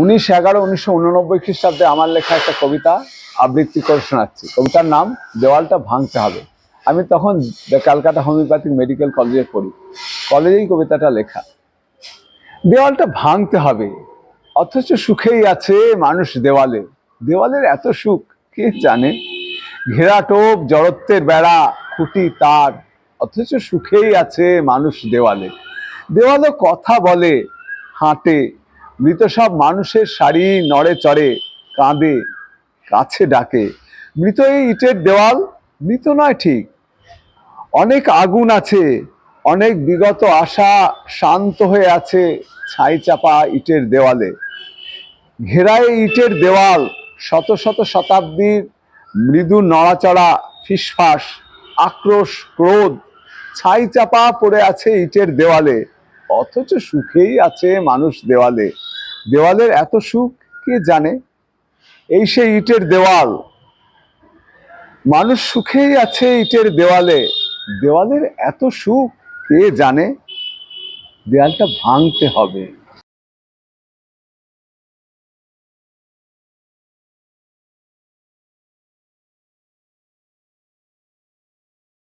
উনিশ এগারো উনিশশো উননব্বই খ্রিস্টাব্দে আমার লেখা একটা কবিতা আবৃত্তি করে শোনাচ্ছি। কবিতার নাম দেওয়ালটা ভাঙতে হবে। আমি তখন ক্যালকাটা হোমিওপ্যাথিক মেডিকেল কলেজে পড়ি। কলেজেই কবিতাটা লেখা। দেওয়ালটা ভাঙতে হবে। অথচ সুখেই আছে মানুষ দেওয়ালে। দেওয়ালের এত সুখ, কে জানে? ঘেরা টোপ, জড়ত্বের বেড়া, খুঁটি, তার। অথচ সুখেই আছে মানুষ দেওয়ালে। দেওয়ালও কথা বলে, হাঁটে মৃত সব মানুষের শাড়ি নড়ে চড়ে, কাঁদে, কাছে ডাকে। মৃত এই ইটের দেওয়াল, মৃত নয় ঠিক। অনেক আগুন আছে, অনেক বিগত আশা শান্ত হয়ে আছে ছাই চাপা ইটের দেওয়ালে। ঘেরায় ইটের দেওয়াল, শত শত শতাব্দীর মৃদু নড়াচড়া, ফিসফাস, আক্রোশ, ক্রোধ, ছাই চাপা পড়ে আছে ইটের দেওয়ালে। অথচ সুখেই আছে মানুষ দেওয়ালে। দেওয়ালের এত সুখ কে জানে? এই সেই ইটের দেওয়াল। মানুষ সুখেই আছে ইটের দেওয়ালে। দেওয়ালের এত সুখ কে জানে? দেয়ালটা ভাঙতে হবে।